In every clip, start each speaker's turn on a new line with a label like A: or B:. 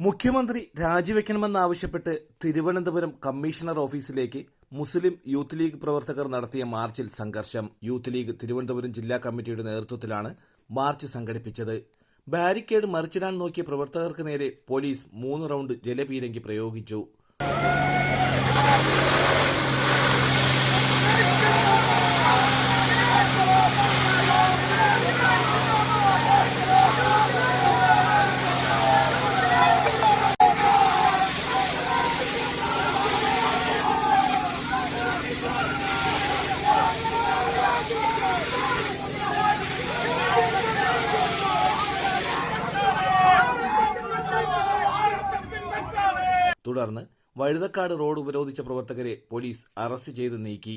A: മുഖ്യമന്ത്രി രാജിവെക്കണമെന്നാവശ്യപ്പെട്ട് തിരുവനന്തപുരം കമ്മീഷണർ ഓഫീസിലേക്ക് മുസ്ലിം youth league പ്രവർത്തകർ നടത്തിയ മാർച്ചിൽ സംഘർഷം. യൂത്ത് ലീഗ് തിരുവനന്തപുരം ജില്ലാ കമ്മിറ്റിയുടെ നേതൃത്വത്തിലാണ് മാർച്ച് സംഘടിപ്പിച്ചത്. ബാരിക്കേഡ് മറിച്ചിടാൻ നോക്കിയ പ്രവർത്തകർക്ക് നേരെ പോലീസ് മൂന്ന് റൗണ്ട് ജലപീരങ്കി പ്രയോഗിച്ചു. തുടർന്ന് വഴുതക്കാട് റോഡ് ഉപരോധിച്ച പ്രവർത്തകരെ പോലീസ് അറസ്റ്റ് ചെയ്ത് നീക്കി.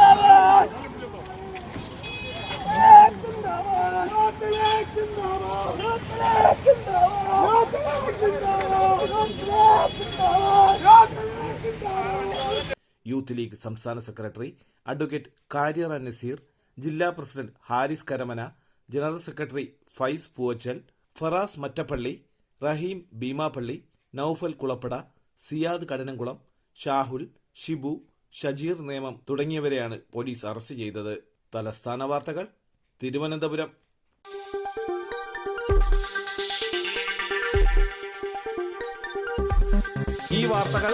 A: യൂത്ത് ലീഗ് സംസ്ഥാന സെക്രട്ടറി അഡ്വക്കേറ്റ് കാര്യർ നസീർ ജില്ലാ president Haris Karamana general secretary Faiz Poovachal Faraz Mattappally Raheem Beemapally Noufal Kulappada Siyad Kadinamkulam Shahul Shibu Shajeer Nemam തുടങ്ങിയവരെയാണ് police arrest ചെയ്തത്. തലസ്ഥാന വാർത്തകൾ തിരുവനന്തപുരം.
B: ഈ വാർത്തകൾ